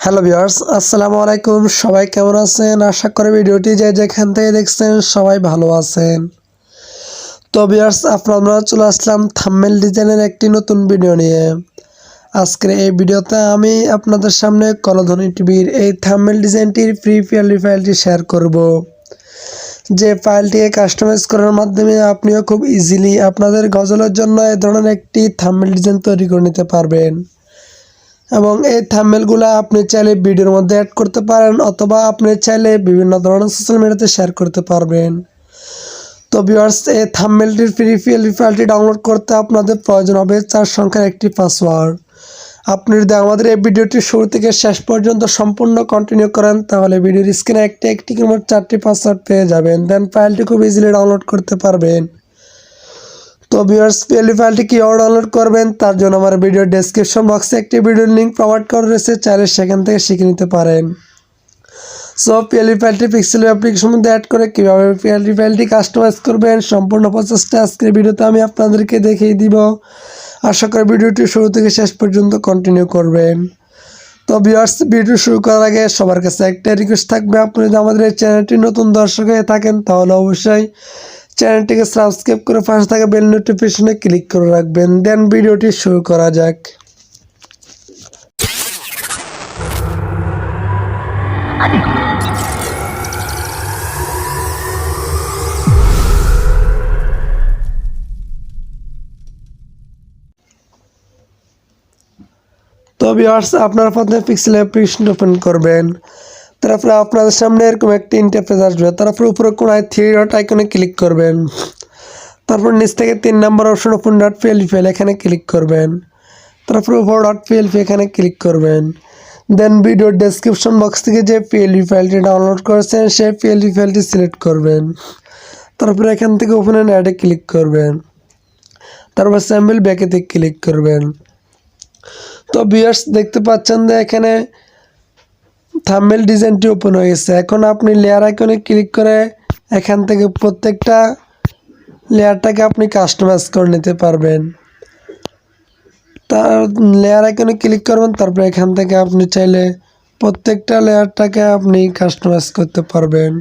Hello viewers আসসালামু আলাইকুম। সবাই কেমন আছেন? আশা করি ভিডিওটি যে যেখান থেকে দেখছেন সবাই ভালো আছেন। তো ভিউয়ার্স আপনারা চলে আসলাম থাম্মেল ডিজাইনের একটি নতুন ভিডিও নিয়ে। আজকের এই ভিডিওতে আমি আপনাদের সামনে কলধ্বনি টিভির এই থাম্মেল ডিজাইনটির ফ্রি পিএলডি ফাইলটি শেয়ার করব। যে ফাইলটিকে কাস্টমাইজ করার মাধ্যমে আপনিও খুব ইজিলি আপনাদের গজলের জন্য এই ধরনের একটি থাম্মেল ডিজাইন তৈরি করে নিতে পারবেন। এবং এই থাম্বেলগুলো আপনি চাইলে ভিডিওর মধ্যে অ্যাড করতে পারেন অথবা আপনি চাইলে বিভিন্ন ধরনের সোশ্যাল মিডিয়াতে শেয়ার করতে পারবেন। তো ভিউয়ার্স এই থাম্বেলটির ফ্রি ফিল ফাইলটি ডাউনলোড করতে আপনাদের প্রয়োজন হবে চার সংখ্যার একটি পাসওয়ার্ড আপনি যদি আমাদের এই ভিডিওটি শুরু থেকে শেষ পর্যন্ত সম্পূর্ণ কন্টিনিউ করেন, তাহলে ভিডিওর স্ক্রিনে একটি একটি মোট চারটি পাসওয়ার্ড পেয়ে যাবেন। দেন ফাইলটি খুব ইজিলি ডাউনলোড করতে পারবেন। তো ভিউয়ার্স পিএলডি ফাইলটি কীভাবে ডাউনলোড করবেন, তার জন্য আমার ভিডিও ডেসক্রিপশন বক্সে একটি ভিডিওর লিঙ্ক প্রোভাইড করা রয়েছে, চাইলে সেখান থেকে শিখে নিতে পারেন। সো পিএলডি ফাইলটি পিক্সেল অ্যাপ্লিকেশন মধ্যে অ্যাড করে কীভাবে পিএলডি ফাইলটি কাস্টমাইজ করবেন, সম্পূর্ণ প্রসেসটা আজকের ভিডিওতে আমি আপনাদেরকে দেখিয়ে দিব। আশা করি ভিডিওটি শুরু থেকে শেষ পর্যন্ত কন্টিনিউ করবেন। তো ভিউয়ার্স ভিডিও শুরু করার আগে সবার কাছে একটা রিকোয়েস্ট থাকবে, আপনি যদি আমাদের এই চ্যানেলটি নতুন দর্শক হয়ে থাকেন, তাহলে অবশ্যই চ্যানেলটিকে সাবস্ক্রাইব করে পাশে থাকা বেল নোটিফিকেশনে ক্লিক করে রাখবেন। দেন ভিডিওটি শুরু করা যাক। তো ভিউয়ার্স আপনারা প্রথমে পিক্সেল অ্যাপ্লিকেশন ওপেন করবেন। তারপরে আপনাদের সামনে এরকম একটি ইন্টারফেস আসবে। তারপরে উপরে কোনায় থ্রি ডট আইকনে ক্লিক করবেন। তারপর নিচ থেকে তিন নম্বর option open dot PLP file এখানে ক্লিক করবেন। তারপরে উপর ডট পিএলপি এখানে ক্লিক করবেন। দেন ভিডিও ডেসক্রিপশন বক্স থেকে যে পিএলপি ফাইলটি ডাউনলোড করেছেন, সেই পিএলপি ফাইলটি সিলেক্ট করবেন। তারপরে এখান থেকে ওপেন অ্যান্ড অ্যাডে ক্লিক করবেন। তারপর স্যাম্পল ব্যাকেতে ক্লিক করবেন। তো বিয়ার্স দেখতে পাচ্ছেন যে এখানে থাম্বেল ডিজাইনটি ওপেন হয়ে গেছে। এখন আপনি লেয়ার আইকনে ক্লিক করে এখান থেকে প্রত্যেকটা লেয়ারটাকে আপনি কাস্টমাইজ করে নিতে পারবেন। তার লেয়ার আইকনে ক্লিক করবেন, তারপরে এখান থেকে আপনি চাইলে প্রত্যেকটা লেয়ারটাকে আপনি কাস্টমাইজ করতে পারবেন।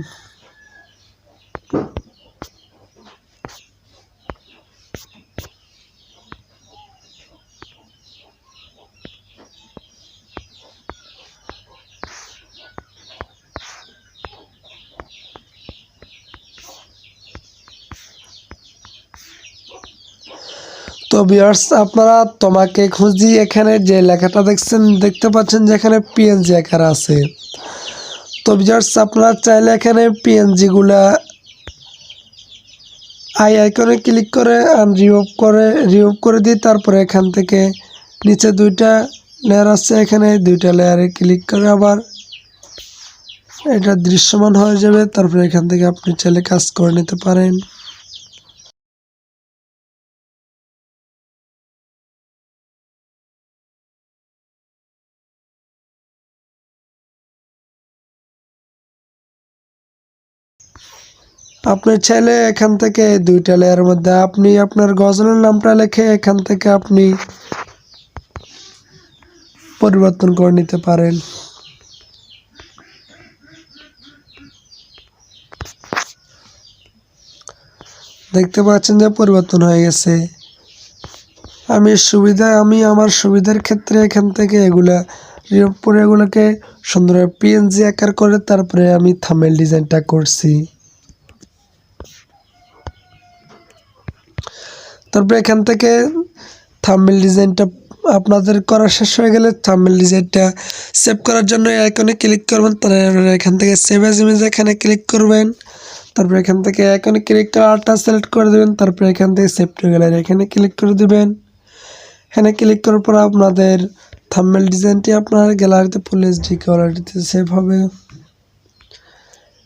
তো বিয়ার্স আপনারা তোমাকে খুঁজি এখানে যে লেখাটা দেখছেন, দেখতে পাচ্ছেন যে এখানে পিএনজি আকার আছে। তো বিয়ার্স আপনারা চাইলে এখানে পিএনজিগুলা আই আইকনে ক্লিক করে রিমুভ করে রিমুভ করে দিই তারপরে এখান থেকে নিচে দুইটা লেয়ার আছে, এখানে দুইটা লেয়ারে ক্লিক করে আবার এটা দৃশ্যমান হয়ে যাবে। তারপরে এখান থেকে আপনি চাইলে কাজ করে নিতে পারেন। আপনি চাইলে এখান থেকে দুইটা লেয়ারের মধ্যে, আপনি আপনার গজলের নামটা লেখে এখান থেকে আপনি পরিবর্তন করে নিতে পারেন। দেখতে পাচ্ছেন যে পরিবর্তন হয়ে গেছে। আমি সুবিধা, আমি আমার সুবিধার ক্ষেত্রে এখান থেকে এগুলা এগুলোকে সুন্দরভাবে পিএনজি আকার করে তারপরে আমি থামেল ডিজাইনটা করছি। তারপরে এখান থেকে থাম্বেল ডিজাইনটা আপনাদের করা শেষ হয়ে গেলে থাম্বেল ডিজাইনটা সেভ করার জন্য আইকনে ক্লিক করবেন, তারপরে এখান থেকে সেভ এজ ইমেজ এখানে ক্লিক করবেন। তারপরে এখান থেকে আইকনে ক্লিক করে আর্টটা সিলেক্ট করে দেবেন, তারপরে এখান থেকে সেভ টু গ্যালারি এখানে ক্লিক করে দেবেন। এখানে ক্লিক করার পর আপনাদের থাম্বেল ডিজাইনটি আপনার গ্যালারিতে ফুল এইচডি কোয়ালিটিতে সেভ হবে।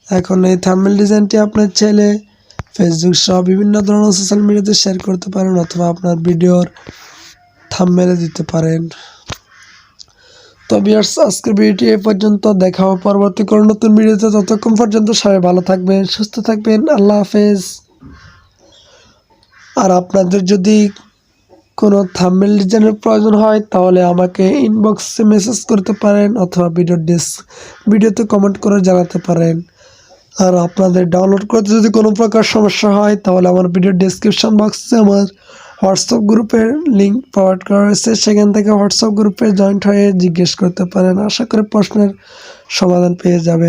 এখন এই থাম্বেল ডিজাইনটি আপনার চাইলে ফেসবুক সহ বিভিন্ন ধরনের সোশ্যাল মিডিয়াতে শেয়ার করতে পারেন অথবা আপনার ভিডিওর থাম্বনেলে দিতে পারেন। তো বিয়ার্স আজকের ভিডিওটি এ পর্যন্ত। দেখা হবে পরবর্তী কোনো নতুন ভিডিওতে। ততক্ষণ পর্যন্ত সবাই ভালো থাকবেন, সুস্থ থাকবেন। আল্লাহ হাফেজ। আর আপনাদের যদি কোনো থাম্বেল ডিজাইনের প্রয়োজন হয়, তাহলে আমাকে ইনবক্সে মেসেজ করতে পারেন অথবা ভিডিও ডিস ভিডিওতে কমেন্ট করে জানাতে পারেন। আর আপনাদের ডাউনলোড করতে যদি কোনো প্রকার সমস্যা হয়, তাহলে আমার ভিডিও ডিসক্রিপশন বক্সে আমার হোয়াটসঅ্যাপ গ্রুপের লিঙ্ক প্রোভাইড করা রয়েছে সেখান থেকে হোয়াটসঅ্যাপ গ্রুপে জয়েন্ট হয়ে জিজ্ঞেস করতে পারেন। আশা করি প্রশ্নের সমাধান পেয়ে যাবে